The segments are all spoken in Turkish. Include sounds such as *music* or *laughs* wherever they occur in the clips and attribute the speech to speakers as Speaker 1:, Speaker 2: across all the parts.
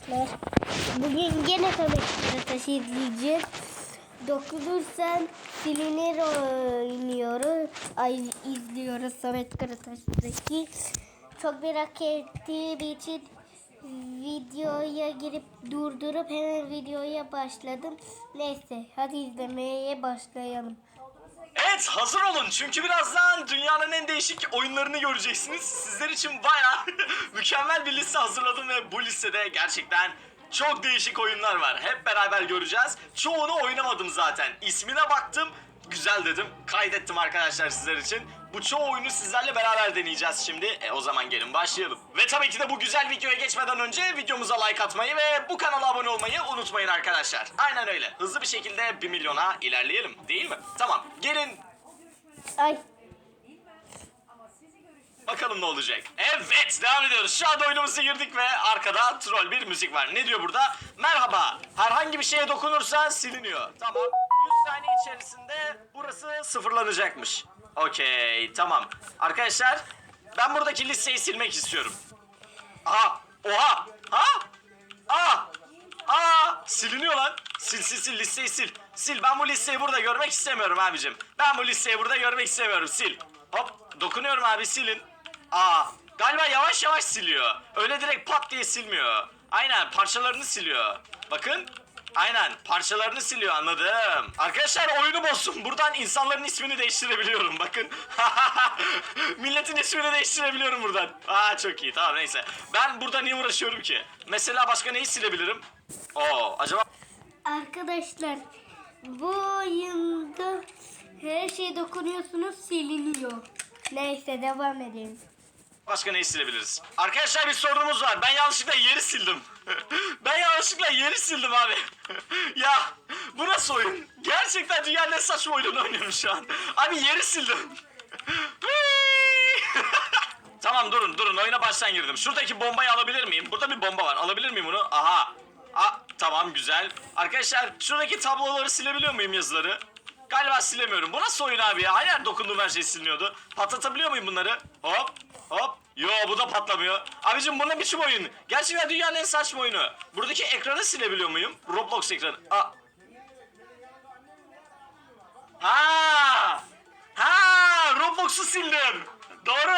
Speaker 1: arkadaşlar. Bugün gene Samet Karataş'ı izleyeceğiz. Dokunursan silinir oynuyoruz. Ay izliyoruz Samet Karataş'taki. Çok merak ettiğim için videoya girip durdurup hemen videoya başladım. Neyse hadi izlemeye başlayalım.
Speaker 2: Evet hazır olun çünkü birazdan dünyanın en değişik oyunlarını göreceksiniz. Sizler için baya *laughs* mükemmel bir liste hazırladım ve bu listede gerçekten çok değişik oyunlar var. Hep beraber göreceğiz. Çoğunu oynamadım zaten. İsmine baktım. Güzel dedim. Kaydettim arkadaşlar sizler için. Bu çoğu oyunu sizlerle beraber deneyeceğiz şimdi. E o zaman gelin başlayalım. Ve tabii ki de bu güzel videoya geçmeden önce videomuza like atmayı ve bu kanala abone olmayı unutmayın arkadaşlar. Aynen öyle. Hızlı bir şekilde 1 milyona ilerleyelim değil mi? Tamam. Gelin
Speaker 1: Ay
Speaker 2: Bakalım ne olacak. Evet devam ediyoruz. Şu anda oyunumuza girdik ve arkada troll bir müzik var. Ne diyor burada? Merhaba. Herhangi bir şeye dokunursan siliniyor. Tamam. 100 saniye içerisinde burası sıfırlanacakmış. Okey tamam. Arkadaşlar ben buradaki listeyi silmek istiyorum. Aha. Oha. Ha? Aa. Aa. Siliniyor lan. Sil sil sil listeyi sil. Sil ben bu listeyi burada görmek istemiyorum abicim. Ben bu listeyi burada görmek istemiyorum. Sil. Hop dokunuyorum abi silin. Aa galiba yavaş yavaş siliyor. Öyle direkt pat diye silmiyor. Aynen parçalarını siliyor. Bakın. Aynen parçalarını siliyor anladım. Arkadaşlar oyunu bozsun. Buradan insanların ismini değiştirebiliyorum bakın. *laughs* Milletin ismini değiştirebiliyorum buradan. Aa çok iyi tamam neyse. Ben burada niye uğraşıyorum ki? Mesela başka neyi silebilirim? Oo acaba
Speaker 1: arkadaşlar bu oyunda her şeye dokunuyorsunuz siliniyor. Neyse devam edelim.
Speaker 2: Başka neyi silebiliriz? Arkadaşlar bir sorunumuz var. Ben yanlışlıkla yeri sildim. *laughs* ben yanlışlıkla yeri sildim abi. *laughs* ya bu nasıl oyun? Gerçekten dünyanın en saçma oyununu oynuyorum şu an. Abi yeri sildim. *laughs* tamam durun durun oyuna baştan girdim. Şuradaki bombayı alabilir miyim? Burada bir bomba var. Alabilir miyim bunu? Aha. Aa, tamam güzel. Arkadaşlar şuradaki tabloları silebiliyor muyum yazıları? Galiba silemiyorum. Bu nasıl oyun abi ya? Her dokunduğum her şey siliniyordu. Patlatabiliyor muyum bunları? Hop hop. Yo bu da patlamıyor. Abicim bu ne biçim oyun? Gerçekten dünyanın en saçma oyunu. Buradaki ekranı silebiliyor muyum? Roblox ekranı. Aa. Ha! Ha! Roblox'u sildim. Doğru.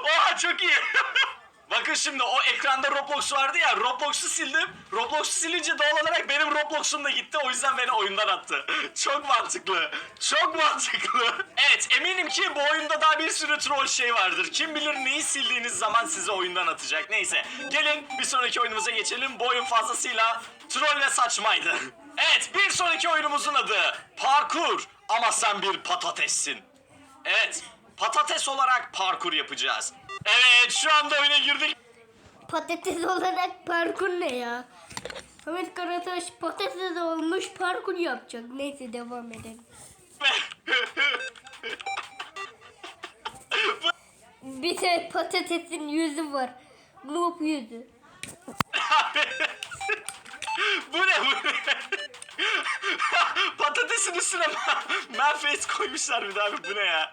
Speaker 2: *laughs* Oha çok iyi. *laughs* Bakın şimdi o ekranda Roblox vardı ya Roblox'u sildim. Roblox'u silince doğal olarak benim Roblox'um da gitti. O yüzden beni oyundan attı. *laughs* Çok mantıklı. Çok mantıklı. *laughs* Evet eminim ki bu oyunda daha bir sürü troll şey vardır. Kim bilir neyi sildiğiniz zaman sizi oyundan atacak. Neyse gelin bir sonraki oyunumuza geçelim. Bu oyun fazlasıyla troll ve saçmaydı. *laughs* Evet bir sonraki oyunumuzun adı Parkur. Ama sen bir patatessin. Evet patates olarak parkur yapacağız. Evet şu anda oyuna girdik.
Speaker 1: Patates olarak parkur ne ya? Samet Karataş patates olmuş parkur yapacak. Neyse devam edelim. *laughs* Bir de patatesin yüzü var. Noob yüzü. *laughs*
Speaker 2: bu ne bu ne? *laughs* Patatesin üstüne manface koymuşlar bir daha bu ne ya?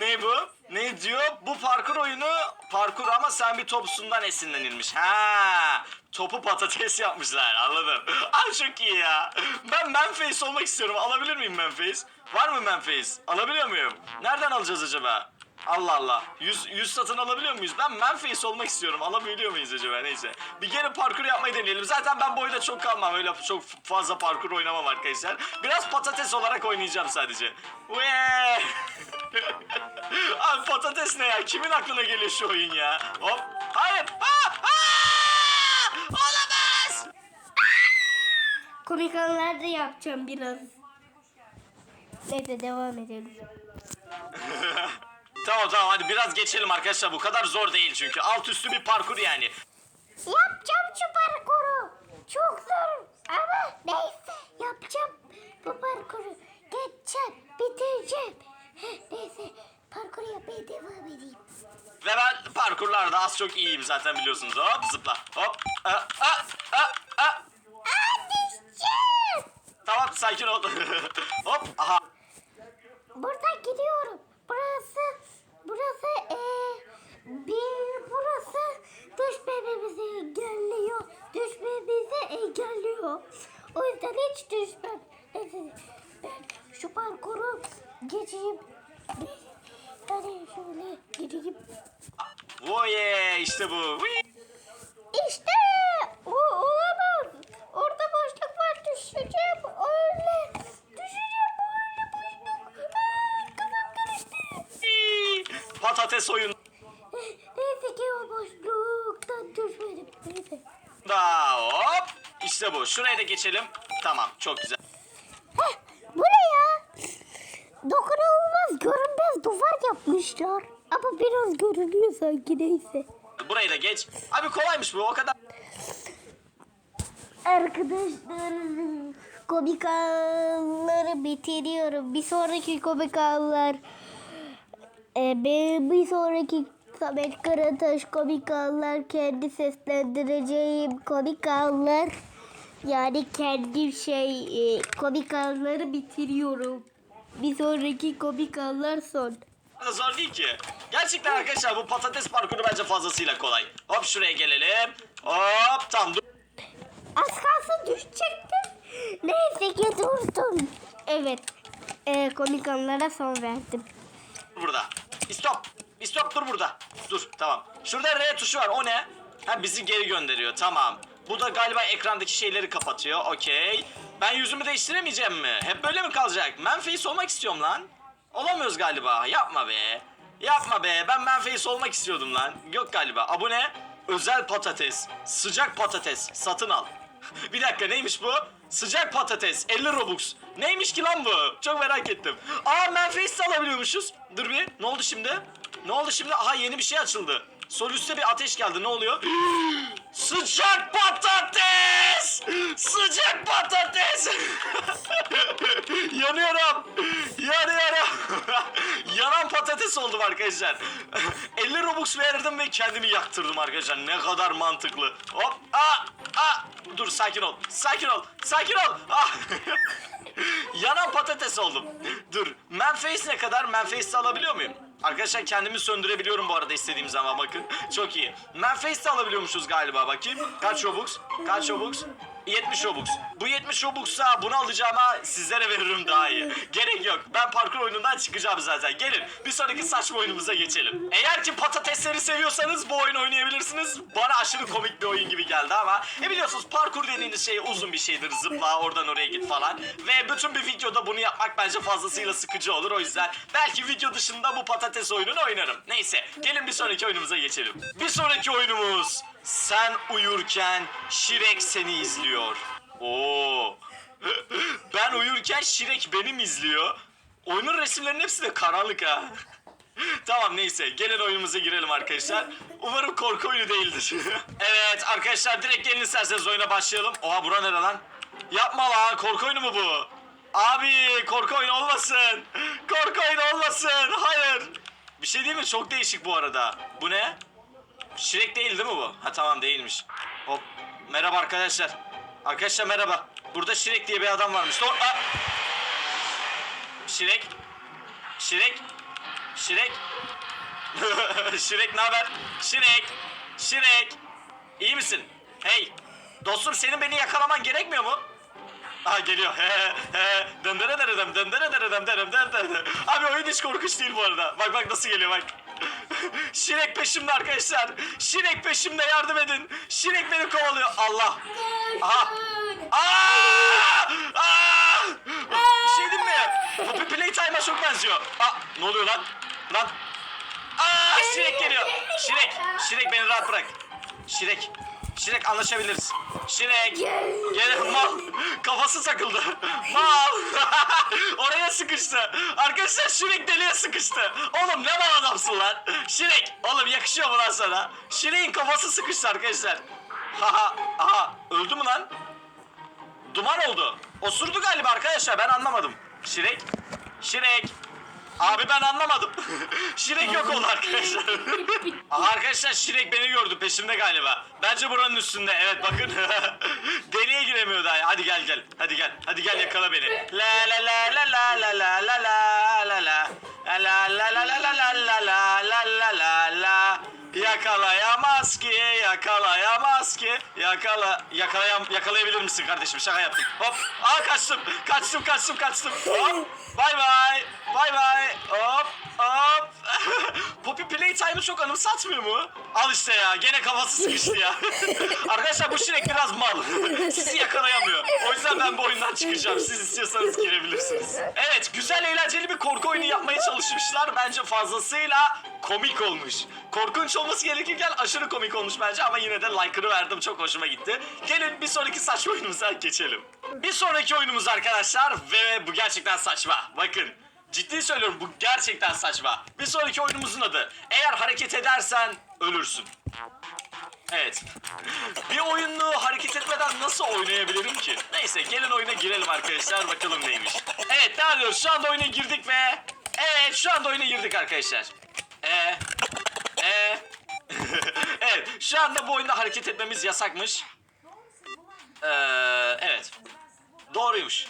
Speaker 2: Ne bu? Ne diyor? Bu parkur oyunu parkur ama sen bir topsundan esinlenilmiş. Ha, topu patates yapmışlar anladım. *laughs* Ay çok iyi ya. Ben manface olmak istiyorum. Alabilir miyim manface? Var mı manface? Alabiliyor muyum? Nereden alacağız acaba? Allah Allah. 100, 100 satın alabiliyor muyuz? Ben Manface olmak istiyorum. Alabiliyor muyuz acaba? Neyse. Bir kere parkur yapmayı deneyelim. Zaten ben bu oyunda çok kalmam. Öyle çok fazla parkur oynamam arkadaşlar. Biraz patates olarak oynayacağım sadece. Wee! *laughs* *laughs* Abi patates ne ya? Kimin aklına geliyor şu oyun ya? Hop. Hayır. Aa! Aa! Olamaz.
Speaker 1: Komik anlar da yapacağım biraz. Neyse devam edelim. *laughs*
Speaker 2: tamam tamam hadi biraz geçelim arkadaşlar. Bu kadar zor değil çünkü. Alt üstü bir parkur yani.
Speaker 1: Yapacağım şu parkuru. Çok zor ama neyse yapacağım bu parkuru. Geçeceğim, bitireceğim. Neyse parkuru yapmaya devam edeyim.
Speaker 2: Ve ben parkurlarda az çok iyiyim zaten biliyorsunuz. Hop zıpla. Hop. Aa, aa, aa, aa.
Speaker 1: Düşeceğim.
Speaker 2: Tamam sakin ol. *laughs* Hop. Aha.
Speaker 1: Buradan gidiyorum. Burası, burası eee,
Speaker 2: işte bu.
Speaker 1: İşte o olamaz. Orada boşluk var düşeceğim öyle. Düşeceğim öyle boşluk. Aa, kafam karıştı.
Speaker 2: Whee! Patates oyun.
Speaker 1: Neyse ki o boşluktan düşmedim. Neyse.
Speaker 2: Da hop. İşte bu. Şuraya da geçelim. Tamam çok güzel.
Speaker 1: Heh, bu ne ya? Dokunulmaz görünmez duvar yapmışlar. Ama biraz görünüyor sanki neyse.
Speaker 2: Burayı da geç. Abi kolaymış bu o kadar.
Speaker 1: Arkadaşlar komik anları bitiriyorum. Bir sonraki komik anlar e, bir, sonraki Samet Karataş komik anlar kendi seslendireceğim komik anlar yani kendi şey e, komik anları bitiriyorum. Bir sonraki komik anlar son.
Speaker 2: Da zor değil ki. Gerçekten arkadaşlar bu patates parkuru bence fazlasıyla kolay. Hop şuraya gelelim. Hop tam dur.
Speaker 1: Az kalsın düşecektim. Neyse ki durdum. Evet. E, komik anlara son verdim.
Speaker 2: burada. Stop. Stop dur burada. Dur tamam. Şurada R tuşu var. O ne? Ha bizi geri gönderiyor. Tamam. Bu da galiba ekrandaki şeyleri kapatıyor. Okey. Ben yüzümü değiştiremeyeceğim mi? Hep böyle mi kalacak? Manface olmak istiyorum lan. Olamıyoruz galiba. Yapma be. Yapma be. Ben Manface olmak istiyordum lan. Yok galiba. Abone. Özel patates. Sıcak patates. Satın al. *laughs* Bir dakika neymiş bu? Sıcak patates 50 Robux. Neymiş ki lan bu? Çok merak ettim. Aa Manface de alabiliyormuşuz. Dur bir. Ne oldu şimdi? Ne oldu şimdi? Aha yeni bir şey açıldı. Sol üstte bir ateş geldi. Ne oluyor? *gasps* Sıcak patates! Sıcak patates! *laughs* Yanıyorum. Yanan patates oldum arkadaşlar. *laughs* 50 Robux verdim ve kendimi yaktırdım arkadaşlar. Ne kadar mantıklı. Hop. Aa, aa. Dur sakin ol. Sakin ol. Sakin ol. *laughs* Ah. Yanan patates oldum. Dur. Manface ne kadar? Manface'i alabiliyor muyum? Arkadaşlar kendimi söndürebiliyorum bu arada istediğim zaman bakın. Çok iyi. Manface'i alabiliyormuşuz galiba bakayım. Kaç Robux? Kaç Robux? 70 Robux. Bu 70 Robux'a bunu alacağıma sizlere veririm daha iyi. Gerek yok. Ben parkur oyunundan çıkacağım zaten. Gelin bir sonraki saçma oyunumuza geçelim. Eğer ki patatesleri seviyorsanız bu oyunu oynayabilirsiniz. Bana aşırı komik bir oyun gibi geldi ama e biliyorsunuz parkur dediğiniz şey uzun bir şeydir. Zıpla oradan oraya git falan. Ve bütün bir videoda bunu yapmak bence fazlasıyla sıkıcı olur. O yüzden belki video dışında bu patates oyununu oynarım. Neyse gelin bir sonraki oyunumuza geçelim. Bir sonraki oyunumuz sen uyurken Şirek seni izliyor. Oo. Ben uyurken Şirek benim izliyor. Oyunun resimlerinin hepsi de karanlık ha. tamam neyse gelin oyunumuza girelim arkadaşlar. Umarım korku oyunu değildir. *laughs* evet arkadaşlar direkt gelin isterseniz oyuna başlayalım. Oha bura nere lan? Yapma lan korku oyunu mu bu? Abi korku oyunu olmasın. Korku oyunu olmasın. Hayır. Bir şey değil mi? Çok değişik bu arada. Bu ne? Şirek değil değil mi bu? Ha tamam değilmiş. Hop. Merhaba arkadaşlar. Arkadaşlar merhaba. Burada Şirek diye bir adam varmış. Do- Aa! Şirek. Şirek. Şirek. *laughs* Şirek ne haber? Şirek. Şirek. İyi misin? Hey. Dostum senin beni yakalaman gerekmiyor mu? Aha geliyor. Döndere deredem, döndere deredem, derem, döndere Abi oyun hiç korkunç değil bu arada. Bak bak nasıl geliyor bak. Şirek peşimde arkadaşlar. Şirek peşimde yardım edin. Şirek beni kovalıyor. Allah. Aha. Aa! Aa! Bir şey diyeyim mi? Bu Playtime'a çok benziyor. Aa, ne oluyor lan? Lan. Aa, Şirek geliyor. Şirek, Şirek beni rahat bırak. Şirek. Şirek anlaşabiliriz. Şirek. Gel mal. Kafası takıldı. Mal. *laughs* Oraya sıkıştı. Arkadaşlar Şirek deliye sıkıştı. Oğlum ne mal adamsın lan. Şirek. Oğlum yakışıyor mu lan sana? Şirek'in kafası sıkıştı arkadaşlar. Haha. Aha. Öldü mü lan? Duman oldu. Osurdu galiba arkadaşlar ben anlamadım. Şirek. Şirek. Abi ben anlamadım. Şirek yok oldu arkadaşlar. Arkadaşlar Şirek beni gördü peşimde galiba. Bence buranın üstünde. Evet bakın. Deliye giremiyor daha. Hadi gel gel. Hadi gel. Hadi gel yakala beni. La la la la la la la la la la la. La la la la la la la la la la la la la. Yakalayamaz ki, yakalayamaz ki. Yakala, yakalayam, yakalayabilir misin kardeşim? Şaka yaptım. Hop. Aa kaçtım. Kaçtım, kaçtım, kaçtım. Hop. Bay bay. Bay bay. Hop. Hop. *laughs* Poppy Playtime'ı çok anımsatmıyor mu? Al işte ya. Gene kafası sıkıştı ya. *laughs* Arkadaşlar bu şirek biraz mal. *laughs* Sizi yakalayamıyor. O yüzden ben bu oyundan çıkacağım. Siz istiyorsanız girebilirsiniz. Evet, güzel eğlenceli bir korku oyunu yapmaya çalışmışlar. Bence fazlasıyla komik olmuş. Korkunç olması gerekirken aşırı komik olmuş bence ama yine de like'ını verdim. Çok hoşuma gitti. Gelin bir sonraki saçma oyunumuza geçelim. Bir sonraki oyunumuz arkadaşlar ve bu gerçekten saçma. Bakın. Ciddi söylüyorum bu gerçekten saçma. Bir sonraki oyunumuzun adı. Eğer hareket edersen ölürsün. Evet. Bir oyunu hareket etmeden nasıl oynayabilirim ki? Neyse gelin oyuna girelim arkadaşlar bakalım neymiş. Evet ne yapıyoruz? Şu anda oyuna girdik ve... Evet şu anda oyuna girdik arkadaşlar. Ee, ee. *laughs* evet şu anda bu oyunda hareket etmemiz yasakmış. Ee, evet. Doğruymuş.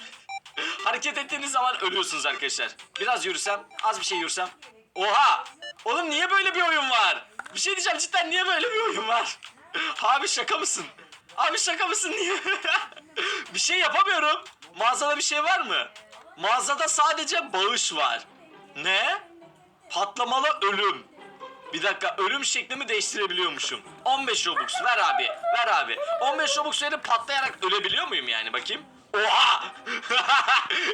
Speaker 2: *laughs* Hareket ettiğiniz zaman ölüyorsunuz arkadaşlar. Biraz yürüsem, az bir şey yürüsem. Oha! Oğlum niye böyle bir oyun var? Bir şey diyeceğim cidden niye böyle bir oyun var? *laughs* Abi şaka mısın? Abi şaka mısın niye? bir şey yapamıyorum. Mağazada bir şey var mı? Mağazada sadece bağış var. Ne? Patlamalı ölüm. Bir dakika ölüm şeklimi değiştirebiliyormuşum. 15 Robux ver abi ver abi. 15 Robux verip patlayarak ölebiliyor muyum yani bakayım? Oha! *laughs*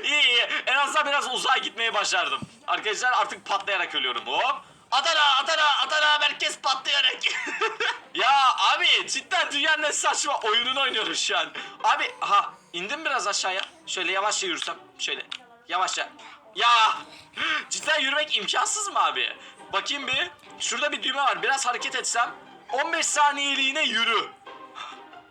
Speaker 2: iyi iyi en azından biraz uzağa gitmeyi başardım. Arkadaşlar artık patlayarak ölüyorum hop. Adana Adana Adana merkez patlayarak. *laughs* ya abi cidden dünyanın en saçma oyununu oynuyoruz şu an. Abi aha indim biraz aşağıya. Şöyle yavaşça yürüsem. Şöyle yavaşça. Ya *gasps* cidden yürümek imkansız mı abi? Bakayım bir. Şurada bir düğme var. Biraz hareket etsem 15 saniyeliğine yürü.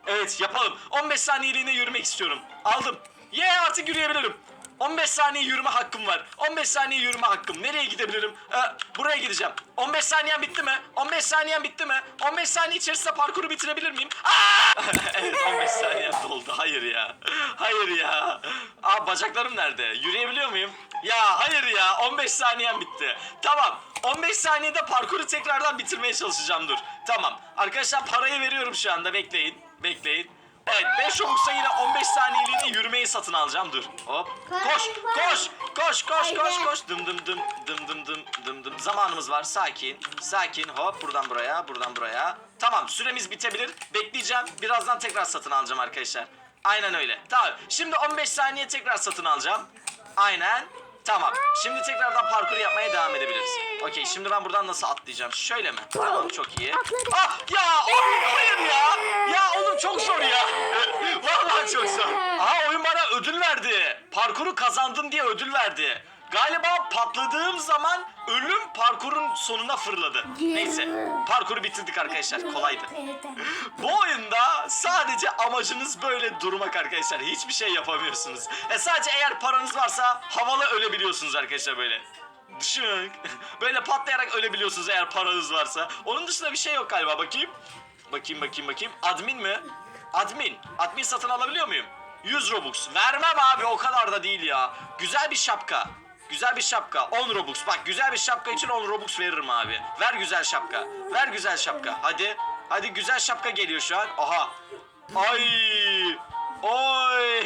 Speaker 2: Evet yapalım. 15 saniyeliğine yürümek istiyorum. Aldım. Ye artık yürüyebilirim. 15 saniye yürüme hakkım var. 15 saniye yürüme hakkım. Nereye gidebilirim? Ee, buraya gideceğim. 15 saniyem bitti mi? 15 saniyem bitti mi? 15 saniye içerisinde parkuru bitirebilir miyim? *laughs* Evet 15 saniyem doldu. Hayır ya. Hayır ya. Aa bacaklarım nerede? Yürüyebiliyor muyum? Ya hayır ya. 15 saniyem bitti. Tamam. 15 saniyede parkuru tekrardan bitirmeye çalışacağım dur. Tamam. Arkadaşlar parayı veriyorum şu anda. Bekleyin. Bekleyin. Evet 5 Robux'a yine 15 saniyeliğine yürümeyi satın alacağım dur. Hop. Koş koş koş koş koş koş. Dım dım dım dım dım dım dım dım. Zamanımız var sakin sakin hop buradan buraya buradan buraya. Tamam süremiz bitebilir. Bekleyeceğim. Birazdan tekrar satın alacağım arkadaşlar. Aynen öyle. Tamam. Şimdi 15 saniye tekrar satın alacağım. Aynen. Tamam. Şimdi tekrardan parkur yapmaya devam edebiliriz. Okey şimdi ben buradan nasıl atlayacağım? Şöyle mi? Tamam çok iyi. Ah ya oğlum hayır ya. Ya oğlum çok zor ya. *laughs* Vallahi çok zor. Aha oyun bana ödül verdi. Parkuru kazandın diye ödül verdi. Galiba patladığım zaman ölüm parkurun sonuna fırladı. Neyse parkuru bitirdik arkadaşlar kolaydı. *laughs* Bu oyunda sadece amacınız böyle durmak arkadaşlar. Hiçbir şey yapamıyorsunuz. E sadece eğer paranız varsa havalı ölebiliyorsunuz arkadaşlar böyle. Dışık. *laughs* Böyle patlayarak ölebiliyorsunuz eğer paranız varsa. Onun dışında bir şey yok galiba. Bakayım. Bakayım bakayım bakayım. Admin mi? Admin. Admin satın alabiliyor muyum? 100 Robux. Vermem abi o kadar da değil ya. Güzel bir şapka. Güzel bir şapka. 10 Robux. Bak güzel bir şapka için 10 Robux veririm abi. Ver güzel şapka. Ver güzel şapka. Hadi. Hadi güzel şapka geliyor şu an. Aha. Ay. Oy.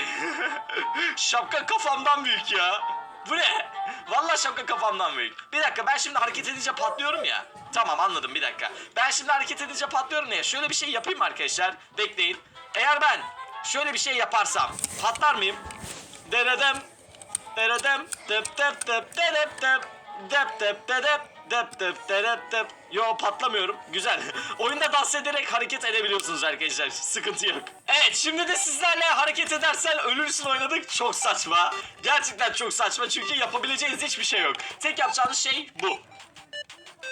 Speaker 2: *laughs* şapka kafamdan büyük ya. Bu ne? Vallahi şapka kafamdan büyük. Bir dakika ben şimdi hareket edince patlıyorum ya. Tamam anladım bir dakika. Ben şimdi hareket edince patlıyorum ya. Şöyle bir şey yapayım arkadaşlar? Bekleyin. Eğer ben şöyle bir şey yaparsam patlar mıyım? Denedim. Denedim. Dep dep dep dep dep. Dep dep de dep. Dep dep de dep dep. Yo patlamıyorum. Güzel. *laughs* Oyunda dans ederek hareket edebiliyorsunuz arkadaşlar. Sıkıntı yok. Evet şimdi de sizlerle hareket edersen ölürsün oynadık. Çok saçma. Gerçekten çok saçma çünkü yapabileceğiniz hiçbir şey yok. Tek yapacağınız şey bu.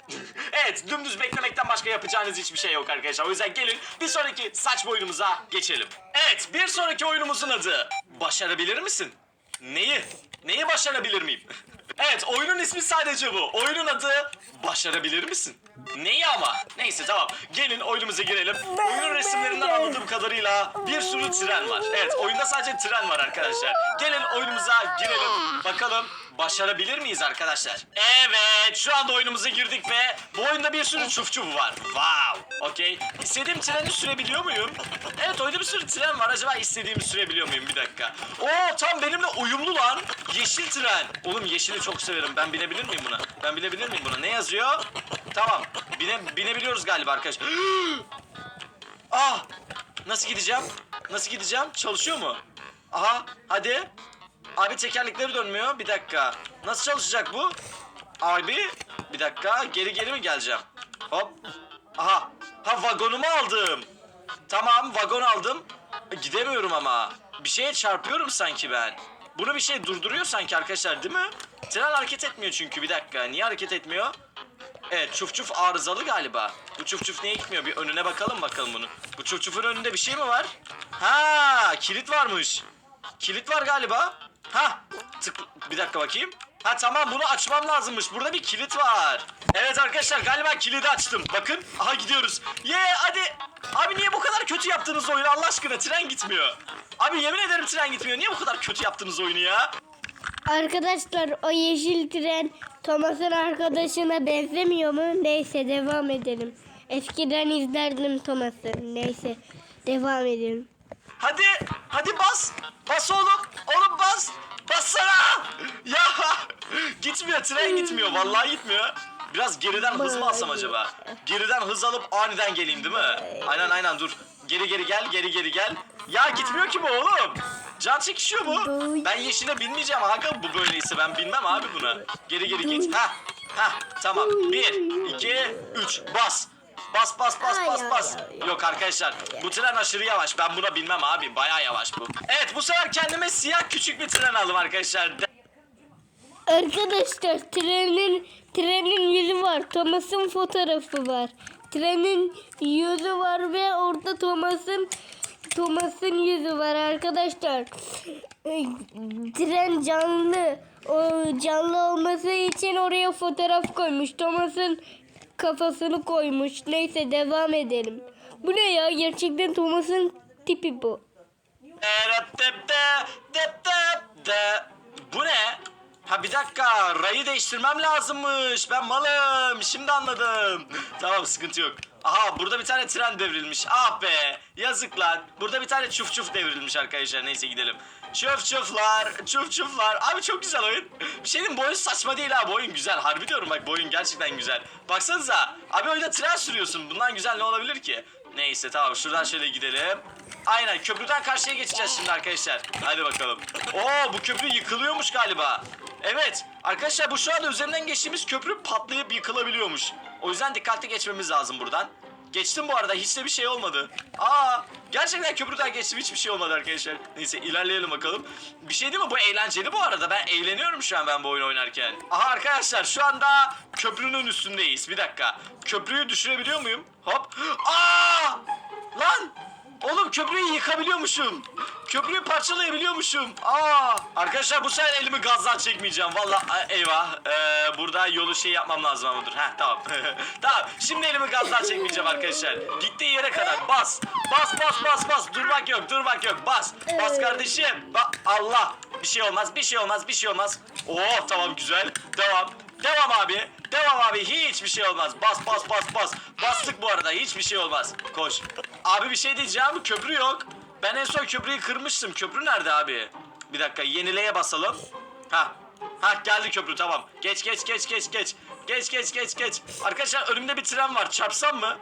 Speaker 2: *laughs* evet dümdüz beklemekten başka yapacağınız hiçbir şey yok arkadaşlar. O yüzden gelin bir sonraki saçma oyunumuza geçelim. Evet bir sonraki oyunumuzun adı Başarabilir misin? Neyi? Neyi başarabilir miyim? Evet oyunun ismi sadece bu. Oyunun adı Başarabilir misin? Neyi ama? Neyse tamam. Gelin oyunumuza girelim. Oyunun resimlerinden anladığım kadarıyla bir sürü tren var. Evet oyunda sadece tren var arkadaşlar. Gelin oyunumuza girelim. Bakalım Başarabilir miyiz arkadaşlar? Evet şu anda oyunumuza girdik ve bu oyunda bir sürü çuf çuf var. Wow. Okey. İstediğim treni sürebiliyor muyum? Evet oyunda bir sürü tren var. Acaba istediğimi sürebiliyor muyum? Bir dakika. Oo tam benimle uyumlu lan. Yeşil tren. Oğlum yeşili çok severim. Ben binebilir miyim buna? Ben binebilir miyim buna? Ne yazıyor? Tamam. Bine, binebiliyoruz galiba arkadaşlar. *gasps* Ah! Nasıl gideceğim? Nasıl gideceğim? Çalışıyor mu? Aha, hadi. Abi tekerlekleri dönmüyor. Bir dakika. Nasıl çalışacak bu? Abi, bir dakika. Geri geri mi geleceğim? Hop. Aha. Ha vagonumu aldım. Tamam, vagon aldım. Gidemiyorum ama. Bir şeye çarpıyorum sanki ben. Bunu bir şey durduruyor sanki arkadaşlar değil mi? Tren hareket etmiyor çünkü. Bir dakika. Niye hareket etmiyor? Evet çuf çuf arızalı galiba. Bu çuf çuf niye gitmiyor? Bir önüne bakalım bakalım bunu. Bu çuf çufun önünde bir şey mi var? Ha kilit varmış. Kilit var galiba. Ha tık bir dakika bakayım. Ha tamam bunu açmam lazımmış. Burada bir kilit var. Evet arkadaşlar galiba kilidi açtım. Bakın aha gidiyoruz. Ye hadi. Abi niye bu kadar kötü yaptınız oyunu Allah aşkına tren gitmiyor. Abi yemin ederim tren gitmiyor. Niye bu kadar kötü yaptınız oyunu ya?
Speaker 1: Arkadaşlar o yeşil tren Thomas'ın arkadaşına benzemiyor mu? Neyse devam edelim. Eskiden izlerdim Thomas'ı. Neyse devam edelim.
Speaker 2: Hadi, hadi bas. Bas oğlum. Oğlum bas. Bassana. *laughs* Ya gitmiyor, tren gitmiyor. Vallahi gitmiyor. Biraz geriden hız mı alsam acaba? Geriden hız alıp aniden geleyim değil mi? Aynen aynen dur. Geri geri gel, geri geri gel. Ya gitmiyor ki bu oğlum. Can çekişiyor bu. Ben yeşile binmeyeceğim Hakan bu böyleyse ben binmem abi buna. Geri geri git. Ha. Ha tamam. Bir, iki, üç. Bas. Bas bas bas bas bas. Yok arkadaşlar bu tren aşırı yavaş. Ben buna binmem abi. Bayağı yavaş bu. Evet bu sefer kendime siyah küçük bir tren aldım arkadaşlar.
Speaker 1: Arkadaşlar trenin trenin yüzü var. Thomas'ın fotoğrafı var. Trenin yüzü var ve orada Thomas'ın Thomas'ın yüzü var arkadaşlar. Tren canlı. O canlı olması için oraya fotoğraf koymuş. Thomas'ın kafasını koymuş. Neyse devam edelim. Bu ne ya? Gerçekten Thomas'ın tipi bu.
Speaker 2: Bu ne? Ha bir dakika rayı değiştirmem lazımmış. Ben malım. Şimdi anladım. Tamam sıkıntı yok. Aha burada bir tane tren devrilmiş. Ah be yazık lan. Burada bir tane çuf çuf devrilmiş arkadaşlar. Neyse gidelim. Çuf çuflar, çuf çuflar. Abi çok güzel oyun. Bir şey diyeyim bu oyun saçma değil ha. Bu oyun güzel. Harbi diyorum bak bu oyun gerçekten güzel. Baksanıza. Abi oyunda tren sürüyorsun. Bundan güzel ne olabilir ki? Neyse tamam şuradan şöyle gidelim. Aynen köprüden karşıya geçeceğiz şimdi arkadaşlar. Hadi bakalım. Oo bu köprü yıkılıyormuş galiba. Evet arkadaşlar bu şu anda üzerinden geçtiğimiz köprü patlayıp yıkılabiliyormuş. O yüzden dikkatli geçmemiz lazım buradan. Geçtim bu arada hiç de bir şey olmadı. Aa gerçekten köprüden geçtim hiçbir şey olmadı arkadaşlar. Neyse ilerleyelim bakalım. Bir şey değil mi bu eğlenceli bu arada ben eğleniyorum şu an ben bu oyunu oynarken. Aha arkadaşlar şu anda köprünün üstündeyiz. Bir dakika. Köprüyü düşürebiliyor muyum? Hop. Aa! Lan! Oğlum köprüyü yıkabiliyormuşum. Köprüyü parçalayabiliyormuşum. Aa! Arkadaşlar bu sefer elimi gazdan çekmeyeceğim. Valla eyvah. Ee, burada yolu şey yapmam lazım ama dur. Heh tamam. *laughs* tamam. Şimdi elimi gazdan çekmeyeceğim arkadaşlar. Gittiği yere kadar bas. Bas bas bas bas. Durmak yok durmak yok. Bas. Bas kardeşim. Ba Allah. Bir şey olmaz bir şey olmaz bir şey olmaz. Oh tamam güzel. Devam. Devam abi. Devam abi. Hiçbir şey olmaz. Bas bas bas bas. Bastık bu arada. Hiçbir şey olmaz. Koş. Abi bir şey diyeceğim. Köprü yok. Ben en son köprüyü kırmıştım. Köprü nerede abi? Bir dakika. Yenileye basalım. Ha. Ha geldi köprü tamam. Geç geç geç geç geç. Geç geç geç geç. Arkadaşlar önümde bir tren var. Çarpsam mı?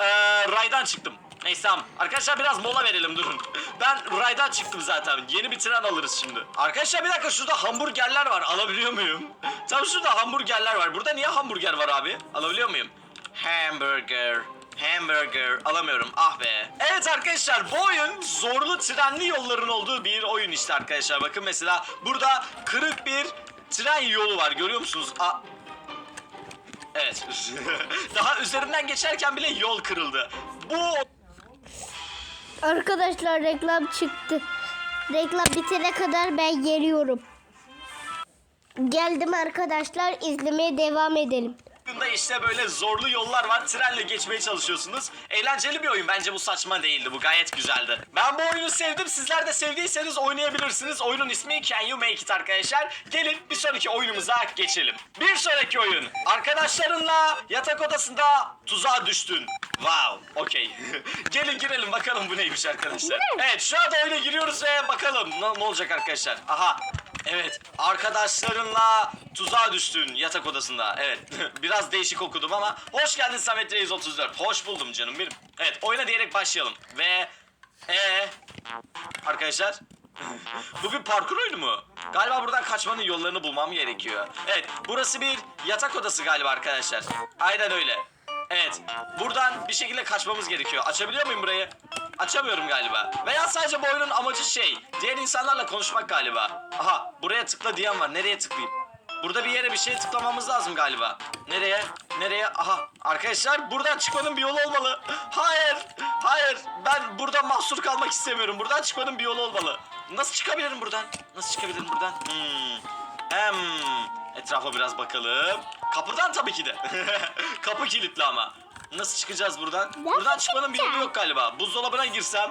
Speaker 2: Ee, raydan çıktım. Neyse tamam. Arkadaşlar biraz mola verelim durun. *laughs* Ben raydan çıktım zaten. Yeni bir tren alırız şimdi. Arkadaşlar bir dakika şurada hamburgerler var. Alabiliyor muyum? *laughs* Tam şurada hamburgerler var. Burada niye hamburger var abi? Alabiliyor muyum? Hamburger. Hamburger alamıyorum ah be. Evet arkadaşlar bu oyun zorlu trenli yolların olduğu bir oyun işte arkadaşlar. Bakın mesela burada kırık bir tren yolu var görüyor musunuz? A Evet. *laughs* Daha üzerinden geçerken bile yol kırıldı. Bu
Speaker 1: Arkadaşlar reklam çıktı. Reklam bitene kadar ben geliyorum. Geldim arkadaşlar izlemeye devam edelim.
Speaker 2: Oyunda işte böyle zorlu yollar var. Trenle geçmeye çalışıyorsunuz. Eğlenceli bir oyun. Bence bu saçma değildi. Bu gayet güzeldi. Ben bu oyunu sevdim. Sizler de sevdiyseniz oynayabilirsiniz. Oyunun ismi Can You Make It arkadaşlar. Gelin bir sonraki oyunumuza geçelim. Bir sonraki oyun. Arkadaşlarınla yatak odasında tuzağa düştün. Wow. Okey. *laughs* Gelin girelim bakalım bu neymiş arkadaşlar. Evet şu anda oyuna giriyoruz ve bakalım ne, ne olacak arkadaşlar. Aha. Evet, arkadaşlarınla tuzağa düştün yatak odasında. Evet, *laughs* biraz değişik okudum ama hoş geldin Samet Reis 34. Hoş buldum canım benim. Evet, oyuna diyerek başlayalım. Ve e arkadaşlar *laughs* bu bir parkur oyunu mu? Galiba buradan kaçmanın yollarını bulmam gerekiyor. Evet, burası bir yatak odası galiba arkadaşlar. Aynen öyle. Evet, buradan bir şekilde kaçmamız gerekiyor. Açabiliyor muyum burayı? Açamıyorum galiba. Veya sadece bu oyunun amacı şey, diğer insanlarla konuşmak galiba. Aha, buraya tıkla diyen var. Nereye tıklayayım? Burada bir yere bir şey tıklamamız lazım galiba. Nereye? Nereye? Aha. Arkadaşlar buradan çıkmanın bir yolu olmalı. *laughs* Hayır. Hayır. Ben burada mahsur kalmak istemiyorum. Buradan çıkmanın bir yolu olmalı. Nasıl çıkabilirim buradan? Nasıl çıkabilirim buradan? Hmm. Hem. Etrafa biraz bakalım. Kapıdan tabii ki de. *laughs* Kapı kilitli ama. Nasıl çıkacağız buradan? Buradan çıkmanın bir yolu yok galiba. Buzdolabına girsem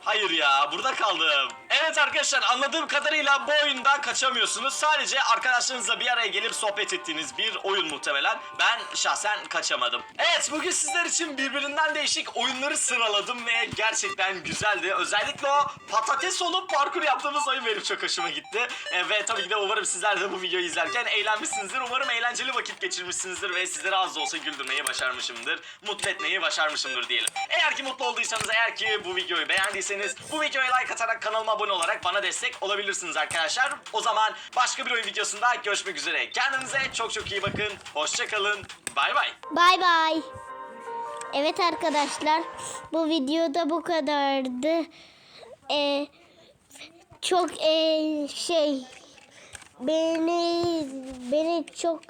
Speaker 2: Hayır ya burada kaldım. Evet arkadaşlar anladığım kadarıyla bu oyunda kaçamıyorsunuz. Sadece arkadaşlarınızla bir araya gelip sohbet ettiğiniz bir oyun muhtemelen. Ben şahsen kaçamadım. Evet bugün sizler için birbirinden değişik oyunları sıraladım ve gerçekten güzeldi. Özellikle o patates olup parkur yaptığımız oyun benim çok hoşuma gitti. E, ve tabii ki de umarım sizler de bu videoyu izlerken eğlenmişsinizdir. Umarım eğlenceli vakit geçirmişsinizdir ve sizleri az da olsa güldürmeyi başarmışımdır. Mutlu etmeyi başarmışımdır diyelim. Eğer ki mutlu olduysanız, eğer ki bu videoyu beğendiyseniz bu videoya like atarak kanalıma abone olarak bana destek olabilirsiniz arkadaşlar. O zaman başka bir oyun videosunda görüşmek üzere. Kendinize çok çok iyi bakın. Hoşçakalın. Bay bay.
Speaker 1: Bay bay. Evet arkadaşlar bu videoda bu kadardı. Ee, çok ee, şey beni beni çok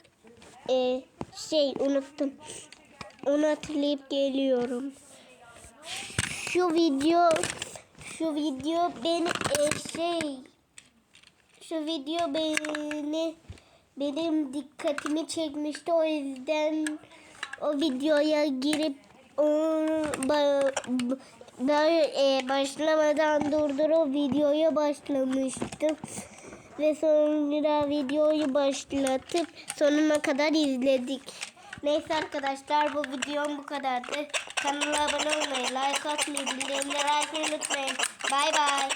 Speaker 1: ee, şey unuttum. Onu geliyorum. Şu video şu video beni ee, şey şu video beni benim dikkatimi çekmişti o yüzden o videoya girip onu e, başlamadan durdurup videoya başlamıştım ve sonra videoyu başlatıp sonuna kadar izledik. Neyse arkadaşlar bu videom bu kadardı. Kanala abone olmayı, like atmayı, bildirimleri açmayı unutmayın. Bay bay.